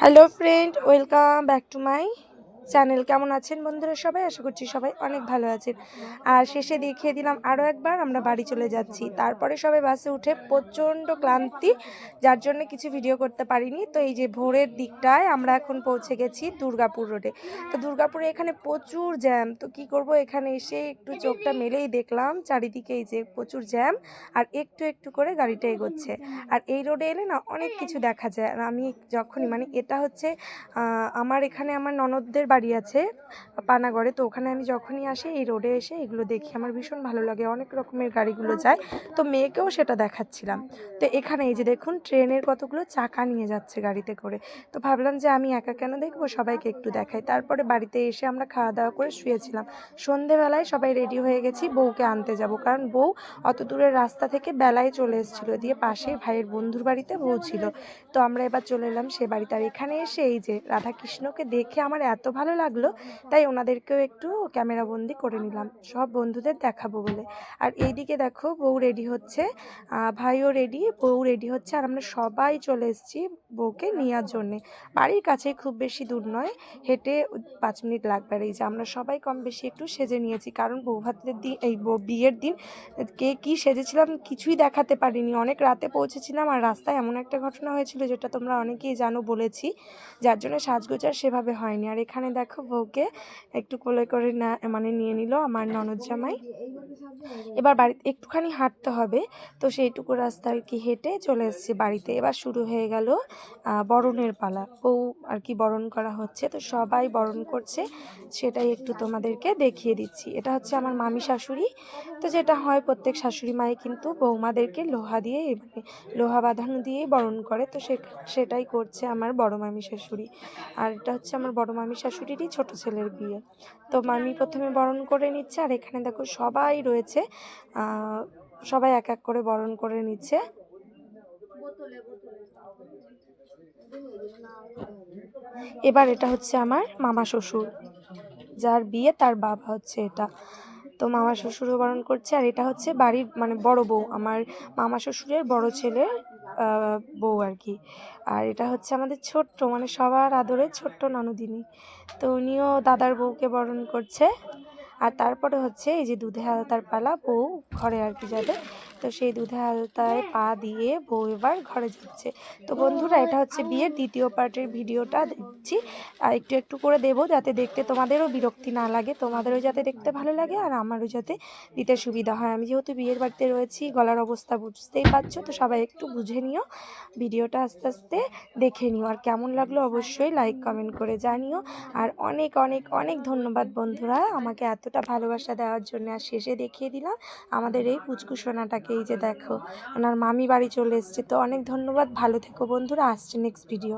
hello friend welcome back to my channel. কেমন আছেন বন্ধুরা সবাই? আশা করছি সবাই অনেক ভালো আছেন। আর শেষে দেখিয়ে দিলাম আরও একবার, আমরা বাড়ি চলে যাচ্ছি। তারপরে সবাই বাসে উঠে প্রচণ্ড ক্লান্তি, যার জন্য কিছু ভিডিও করতে পারিনি। তো এই যে ভোরের দিকটায় আমরা এখন পৌঁছে গেছি দুর্গাপুর রোডে তো দুর্গাপুরে এখানে প্রচুর জ্যাম তো কি করব, এখানে এসে একটু চোখটা মেলেই দেখলাম চারিদিকে এই যে প্রচুর জ্যাম আর একটু একটু করে গাড়িটা এগোচ্ছে। আর এই রোডে এলে না অনেক কিছু দেখা যায়। আর আমি যখনই মানে এটা হচ্ছে আমার এখানে আমার ননদদের বাড়ি আছে, পানাগড়ে। তো ওখানে আমি যখনই আসি, এই রোডে এসে এগুলো দেখি। আমার ভীষণ ভালো লাগে। অনেক রকমের গাড়িগুলো যায়। তো মেয়েকেও সেটা দেখাচ্ছিলাম। তো এখানে এই যে দেখুন, ট্রেনের কতগুলো চাকা নিয়ে যাচ্ছে গাড়িতে করে। তো ভাবলাম যে আমি একা কেন দেখব? সবাইকে একটু দেখাই। তারপরে বাড়িতে এসে আমরা খাওয়া দাওয়া করে শুয়েছিলাম। সন্ধেবেলায় সবাই রেডি হয়ে গেছি, বউকে আনতে যাব। কারণ বউ অত দূরের রাস্তা থেকে বেলায় চলে এসেছিল। দিয়ে পাশে ভাইয়ের বন্ধুর বাড়িতে বউ ছিল। তো আমরা এবার চলে এলাম সে বাড়িতে। আর এখানে এসে এই যে রাধাকৃষ্ণকে দেখে আমার এত ভালো লাগল। তাই ওনাদেরকেও একটু ক্যামেরা বন্দি করে নিলাম। সব বন্ধুদের দেখাবো বলে। আর এইদিকে দেখো বউ রেডি হচ্ছে। ভাইও রেডি, বউ রেডি হচ্ছে। আর আমরা সবাই চলে এসেছি বউকে নেওয়ার জন্যে। বাড়ির কাছে খুব বেশি দূর নয়। হেঁটে পাঁচ মিনিট লাগবে। আর এই যে আমরা সবাই কম বেশি একটু সেজে নিয়েছি। কারণ বউ ভাতের দিন, এই বিয়ের দিন, কে কী সেজেছিলাম কিছুই দেখাতে পারিনি। অনেক রাতে পৌঁছেছিলাম আর রাস্তায় এমন একটা ঘটনা হয়েছিল যেটা তোমরা অনেকেই জানো বলেছি। যার জন্য সাজগোজার সেভাবে হয়নি। আর এখানে দেখো বউকে একটু কোলে করে না মানে নিয়ে নিল আমার ননদ জামাই। এবার বাড়িতে একটুখানি হাঁটতে হবে, তো সেইটুকু রাস্তা আর কি হেঁটে চলে এসেছি বাড়িতে। এবার শুরু হয়ে গেল বরণের পালা। বউ আর কি বরণ করা হচ্ছে, তো সবাই বরণ করছে, সেটাই একটু তোমাদেরকে দেখিয়ে দিচ্ছি। এটা হচ্ছে আমার মামি শাশুড়ি, তো যেটা হয় প্রত্যেক শাশুড়ি মায়ে কিন্তু বৌমাদেরকে লোহা দিয়ে মানে লোহা বাঁধানো দিয়েই বরণ করে, তো সেটাই করছে আমার বড় মামি শাশুড়ি। আর এটা হচ্ছে আমার বড় মামি শাশুড়িরই ছোট ছেলের বিয়ে। তো মামি প্রথমে বরণ করে নিচ্ছে আর এখানে দেখো সবাই রয়েছে সবাই এক এক করে বরণ করে নিচ্ছে। এবার এটা হচ্ছে আমার মামা শ্বশুর, যার বিয়ে তার বাবা হচ্ছে এটা। তো মামা শ্বশুরও বরণ করছে, আর এটা হচ্ছে বাড়ির মানে বড় বউ, আমার মামা শ্বশুরের বড় ছেলের বউ আর কি। আর এটা হচ্ছে আমাদের ছোট্ট মানে সবার আদরের ছোট্ট ননদিনী। তো উনিও দাদার বউকে বরণ করছে, আর তারপরে হচ্ছে এই যে দুধে হালতার পালা, বউ ঘরে আর কি যাবে। তো সেই দুধে আলতায় পা দিয়ে বউ এবার ঘরে যাচ্ছে তো বন্ধুরা, এটা হচ্ছে বিয়ের দ্বিতীয় পার্টের ভিডিওটা দিচ্ছি আর একটু একটু করে দেবো যাতে দেখতে তোমাদেরও বিরক্তি না লাগে, তোমাদেরও যাতে দেখতে ভালো লাগে আর আমারও যাতে দিতে সুবিধা হয়। আমি যেহেতু বিয়ের বাড়িতে রয়েছি, গলার অবস্থা বুঝতেই পারছ, তো সবাই একটু বুঝে নিও। ভিডিওটা আস্তে আস্তে দেখে নিও। আর কেমন লাগল অবশ্যই লাইক কমেন্ট করে জানিও। আর অনেক অনেক অনেক ধন্যবাদ বন্ধুরা। আমাকে এতটা ভালোবাসা দেওয়ার জন্য আর শেষে দেখিয়ে দিলাম আমাদের এই পুচকু সোনাটাকে। এই যে দেখো, ওনার মামি বাড়ি চলে এসছে। তো অনেক ধন্যবাদ, ভালো থেকো বন্ধুরা, আসছে নেক্সট ভিডিও